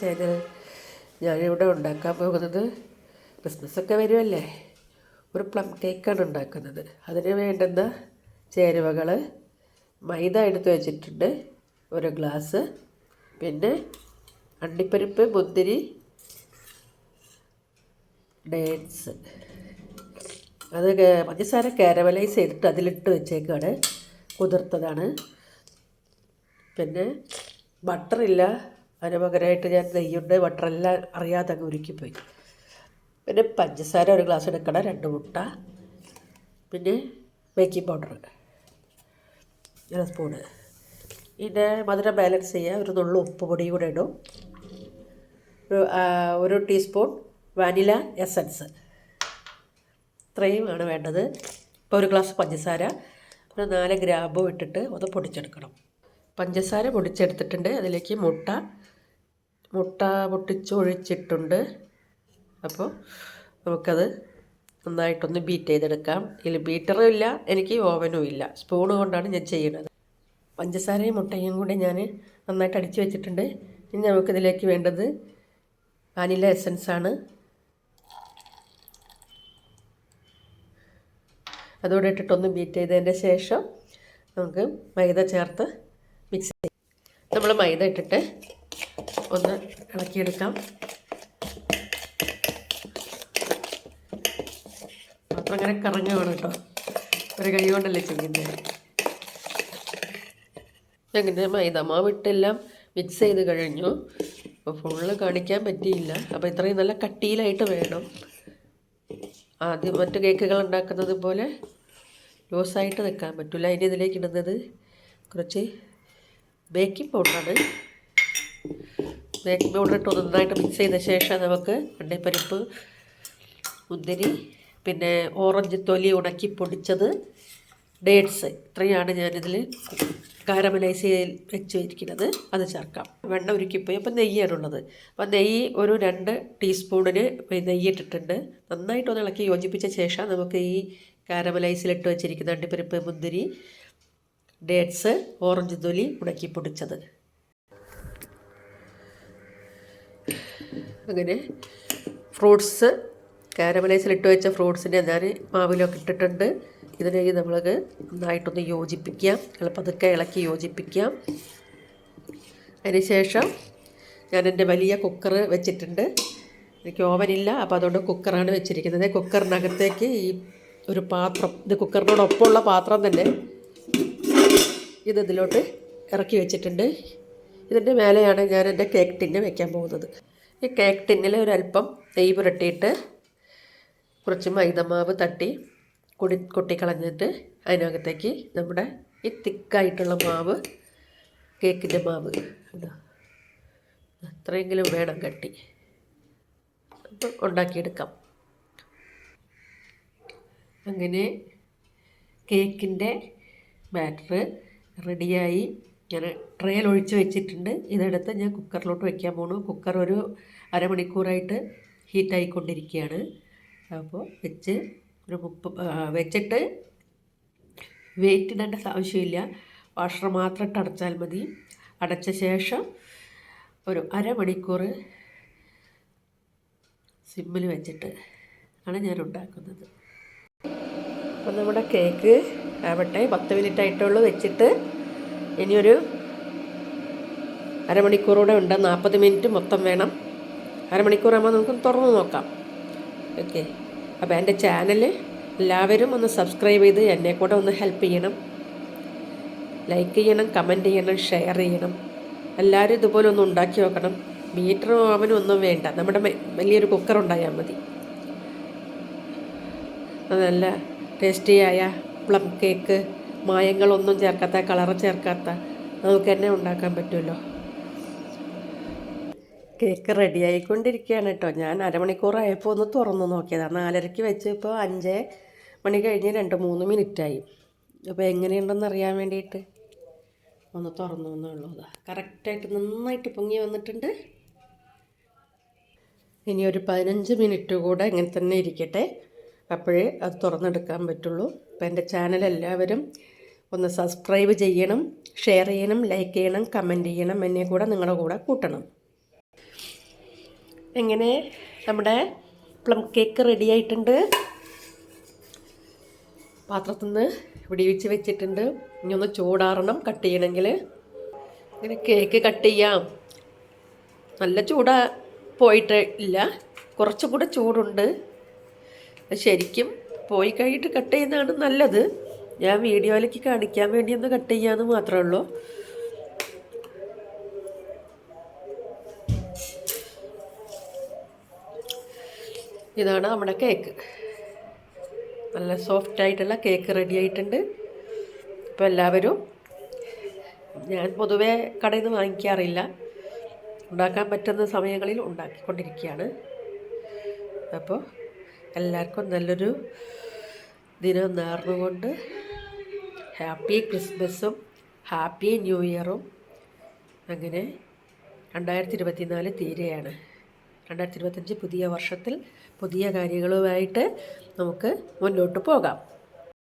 Channel ഞാനിവിടെ ഉണ്ടാക്കാൻ പോകുന്നത് ക്രിസ്മസൊക്കെ വരുമല്ലേ? ഒരു പ്ലം കേക്കാണ് ഉണ്ടാക്കുന്നത്. അതിന് വേണ്ടുന്ന ചേരുവകൾ മൈദ എടുത്ത് വെച്ചിട്ടുണ്ട്. ഒരു ഗ്ലാസ്. പിന്നെ അണ്ടിപ്പരിപ്പ് മുന്തിരി ഡേറ്റ്സ്. അത് പഞ്ചസാര കാരമലൈസ് ചെയ്തിട്ട് അതിലിട്ട് വെച്ചേക്കാണ്. കുതിർത്തതാണ്. പിന്നെ ബട്ടറില്ല. അതിന് പകരമായിട്ട് ഞാൻ നെയ്യുണ്ട് ബട്ടറെല്ലാം അറിയാതെ അങ്ങ് ഉരുക്കിപ്പോയി. പിന്നെ പഞ്ചസാര ഒരു ഗ്ലാസ് എടുക്കണം രണ്ട് മുട്ട പിന്നെ ബേക്കിംഗ് പൗഡർ ഒരു സ്പൂണ് പിന്നെ മധുരം ബാലൻസ് ചെയ്യുക ഒരു നുള്ളു ഉപ്പ് പൊടി കൂടെ ഇടും. ഒരു ഒരു ടീസ്പൂൺ വാനില എസൻസ് ഇത്രയും ആണ് വേണ്ടത്. ഇപ്പോൾ ഒരു ഗ്ലാസ് പഞ്ചസാര ഒരു നാല് ഗ്രാമ്പും ഇട്ടിട്ട് ഒന്ന് പൊടിച്ചെടുക്കണം. പഞ്ചസാര പൊടിച്ചെടുത്തിട്ടുണ്ട്. അതിലേക്ക് മുട്ട മുട്ട പൊട്ടിച്ചൊഴിച്ചിട്ടുണ്ട്. അപ്പോൾ നമുക്കത് നന്നായിട്ടൊന്ന് ബീറ്റ് ചെയ്തെടുക്കാം. ഇതിൽ ബീറ്ററും ഇല്ല എനിക്ക് ഓവനും ഇല്ല. സ്പൂൺ കൊണ്ടാണ് ഞാൻ ചെയ്യുന്നത്. പഞ്ചസാരയും മുട്ടയും കൂടി ഞാൻ നന്നായിട്ട് അടിച്ചു വെച്ചിട്ടുണ്ട്. ഇനി നമുക്കിതിലേക്ക് വേണ്ടത് വാനില എസൻസ് ആണ്. അതോടെ ഇട്ടിട്ടൊന്ന് ബീറ്റ് ചെയ്തതിന്റെ ശേഷം നമുക്ക് മൈദ ചേർത്ത് മൈദ ഇട്ടിട്ട് ഒന്ന് ഇളക്കിയെടുക്കാം. മാത്രം അങ്ങനെ കറങ്ങുകയാണ് കേട്ടോ. ഒരു കൈ കൊണ്ടല്ലേ ചെയ്യുന്നത് അങ്ങനെ മൈദ മാവിട്ടെല്ലാം മിക്സ് ചെയ്ത് കഴിഞ്ഞു. അപ്പോൾ ഫുള്ള് കാണിക്കാൻ പറ്റിയില്ല. അപ്പോൾ ഇത്രയും നല്ല കട്ടിയിലായിട്ട് വേണം. ആദ്യം മറ്റു കേക്കുകൾ ഉണ്ടാക്കുന്നത് പോലെ ലൂസായിട്ട് നിൽക്കാൻ പറ്റില്ല അതിന്റെ ഇതിലേക്ക് ഇടുന്നത് കുറച്ച് ബേക്കിംഗ് പൗഡറാണ് ബേക്കിംഗ് പൗഡർ ഇട്ട് നന്നായിട്ട് മിക്സ് ചെയ്ത ശേഷം നമുക്ക് അണ്ടിപ്പരിപ്പ് മുന്തിരി പിന്നെ ഓറഞ്ച് തൊലി ഉണക്കി പൊടിച്ചത് ഡേറ്റ്സ് ഇത്രയാണ് ഞാനിതിൽ കാരമലൈസ് ചെയ്ത് വെച്ച് ഇരിക്കുന്നത് അത് ചേർക്കാം. വെണ്ണ ഉരുക്കിപ്പോയി. അപ്പോൾ നെയ്യാണുള്ളത് അപ്പോൾ നെയ്യ് ഒരു രണ്ട് ടീസ്പൂണിന് നെയ്യ് ഇട്ടിട്ടുണ്ട്. നന്നായിട്ടൊന്ന് ഇളക്കി യോജിപ്പിച്ച ശേഷം നമുക്ക് ഈ കാരമലൈസിലിട്ട് വെച്ചിരിക്കുന്ന അണ്ടിപ്പരിപ്പ് മുന്തിരി ഡേറ്റ്സ് ഓറഞ്ച് തൊലി ഉടക്കി പൊടിച്ചത്. അങ്ങനെ ഫ്രൂട്ട്സ് കാരമലൈസിൽ ഇട്ട് വെച്ച ഫ്രൂട്ട്സിനെ ഞാൻ മാവിലൊക്കെ ഇട്ടിട്ടുണ്ട്. ഇതിനേക്ക് നമ്മൾക്ക് നന്നായിട്ടൊന്ന് യോജിപ്പിക്കാം. എളുപ്പതൊക്കെ പതുക്കെ ഇളക്കി യോജിപ്പിക്കാം. അതിനുശേഷം ഞാൻ എന്റെ വലിയ കുക്കർ വെച്ചിട്ടുണ്ട്. എനിക്ക് ഓവനില്ല അപ്പോൾ അതുകൊണ്ട് കുക്കറാണ് വെച്ചിരിക്കുന്നത്. കുക്കറിനകത്തേക്ക് ഈ ഒരു പാത്രം ഇത് കുക്കറിനോടൊപ്പമുള്ള പാത്രം തന്നെ ഇത് ഇതിലോട്ട് ഇറക്കി വെച്ചിട്ടുണ്ട്. ഇതിന്റെ മേലെയാണ് ഞാൻ എന്റെ കേക്ക് ടിന്ന് വെക്കാൻ പോകുന്നത്. ഈ കേക്ക് ടിന്നിൽ ഒരല്പം നെയ്യ് പുരട്ടിയിട്ട് കുറച്ച് മൈദമാവ് തട്ടി കുടി കൊട്ടിക്കളഞ്ഞിട്ട് അതിനകത്തേക്ക് നമ്മുടെ ഈ തിക്കായിട്ടുള്ള മാവ് കേക്കിന്റെ മാവ്. അത്രയെങ്കിലും വേണം കട്ടി. അപ്പം ഉണ്ടാക്കിയെടുക്കാം. അങ്ങനെ കേക്കിന്റെ ബാറ്റർ റെഡിയായി. ഞാൻ ട്രേയിൽ ഒഴിച്ച് വെച്ചിട്ടുണ്ട്. ഇതെടുത്ത് ഞാൻ കുക്കറിലോട്ട് വെക്കാൻ പോണു. കുക്കർ ഒരു അരമണിക്കൂറായിട്ട് ഹീറ്റായിക്കൊണ്ടിരിക്കുകയാണ്. അപ്പോൾ വെച്ച് ഒരു മുപ്പ വെച്ചിട്ട് വെയിറ്റ് ഇടേണ്ട ആവശ്യമില്ല. വാഷർ മാത്രം ഇട്ട് അടച്ചാൽ മതി. അടച്ച ശേഷം ഒരു അരമണിക്കൂർ സിമ്മിൽ വെച്ചിട്ട് ആണ് ഞാൻ ഉണ്ടാക്കുന്നത്. അപ്പോൾ നമ്മുടെ കേക്ക് ആവട്ടെ പത്ത് മിനിറ്റ് ആയിട്ടുള്ളൂ വെച്ചിട്ട്. ഇനിയൊരു അരമണിക്കൂറൂടെ ഉണ്ട് നാൽപ്പത് മിനിറ്റ് മൊത്തം വേണം. അരമണിക്കൂറാകുമ്പോൾ നമുക്ക് തുറന്ന് നോക്കാം. ഓക്കെ അപ്പോൾ എന്റെ ചാനൽ എല്ലാവരും ഒന്ന് സബ്സ്ക്രൈബ് ചെയ്ത് എന്നെ കൂടെ ഒന്ന് ഹെൽപ്പ് ചെയ്യണം. ലൈക്ക് ചെയ്യണം കമന്റ് ചെയ്യണം ഷെയർ ചെയ്യണം. എല്ലാവരും ഇതുപോലെ ഒന്ന് ഉണ്ടാക്കി നോക്കണം. മീറ്ററും അവനും ഒന്നും വേണ്ട. നമ്മുടെ വലിയൊരു കുക്കർ ഉണ്ടായാൽ മതി. നല്ല ടേസ്റ്റിയായ പ്ലം കേക്ക് മായങ്ങളൊന്നും ചേർക്കാത്ത കളർ ചേർക്കാത്ത നമുക്ക് തന്നെ ഉണ്ടാക്കാൻ പറ്റുമല്ലോ. കേക്ക് റെഡി ആയിക്കൊണ്ടിരിക്കുകയാണ് കേട്ടോ. ഞാൻ അരമണിക്കൂറായപ്പോൾ ഒന്ന് തുറന്നു നോക്കിയതാണ് നാലരയ്ക്ക് വെച്ച് ഇപ്പോൾ അഞ്ച് മണി കഴിഞ്ഞ് രണ്ട് മൂന്ന് മിനിറ്റ് ആയി അപ്പോൾ എങ്ങനെയുണ്ടെന്ന് അറിയാൻ വേണ്ടിയിട്ട് ഒന്ന് തുറന്നു എന്നുള്ളൂ കറക്റ്റായിട്ട് നന്നായിട്ട് പൊങ്ങി വന്നിട്ടുണ്ട്. ഇനി ഒരു പതിനഞ്ച് മിനിറ്റ് കൂടെ ഇങ്ങനെ തന്നെ ഇരിക്കട്ടെ. അപ്പോഴേ അത് തുറന്നെടുക്കാൻ പറ്റുള്ളൂ. അപ്പോൾ എന്റെ ചാനൽ എല്ലാവരും ഒന്ന് സബ്സ്ക്രൈബ് ചെയ്യണം ഷെയർ ചെയ്യണം ലൈക്ക് ചെയ്യണം കമന്റ് ചെയ്യണം എന്നെ കൂടെ നിങ്ങളുടെ കൂടെ കൂട്ടണം. എങ്ങനെ നമ്മുടെ പ്ലം കേക്ക് റെഡി ആയിട്ടുണ്ട്. പാത്രത്തിൽ നിന്ന് വിടിവിച്ച് വെച്ചിട്ടുണ്ട്. ഇനി ഒന്ന് ചൂടാറണം കട്ട് ചെയ്യണമെങ്കിൽ. ഇങ്ങനെ കേക്ക് കട്ട് ചെയ്യാം. നല്ല ചൂടാ പോയിട്ട് ഇല്ല. കുറച്ചും കൂടെ ചൂടുണ്ട്. ശരിക്കും പോയി കഴിഞ്ഞിട്ട് കട്ട് ചെയ്യുന്നതാണ് നല്ലത്. ഞാൻ വീഡിയോയിലേക്ക് കാണിക്കാൻ വേണ്ടി ഒന്ന് കട്ട് ചെയ്യാമെന്ന് മാത്രമേ ഉള്ളൂ. ഇതാണ് നമ്മുടെ കേക്ക്. നല്ല സോഫ്റ്റ് ആയിട്ടുള്ള കേക്ക് റെഡി ആയിട്ടുണ്ട്. ഇപ്പോൾ എല്ലാവരും ഞാൻ പൊതുവേ കടയിൽ നിന്ന് വാങ്ങിക്കാറില്ല. ഉണ്ടാക്കാൻ പറ്റുന്ന സമയങ്ങളിൽ ഉണ്ടാക്കിക്കൊണ്ടിരിക്കുകയാണ്. അപ്പോൾ എല്ലാവർക്കും നല്ലൊരു ദിനം നേർന്നുകൊണ്ട് ഹാപ്പി ക്രിസ്മസും ഹാപ്പി ന്യൂ ഇയറും. അങ്ങനെ രണ്ടായിരത്തി ഇരുപത്തിനാല് തീരെയാണ്. രണ്ടായിരത്തി ഇരുപത്തഞ്ച് പുതിയ വർഷത്തിൽ പുതിയ കാര്യങ്ങളുമായിട്ട് നമുക്ക് മുന്നോട്ട് പോകാം.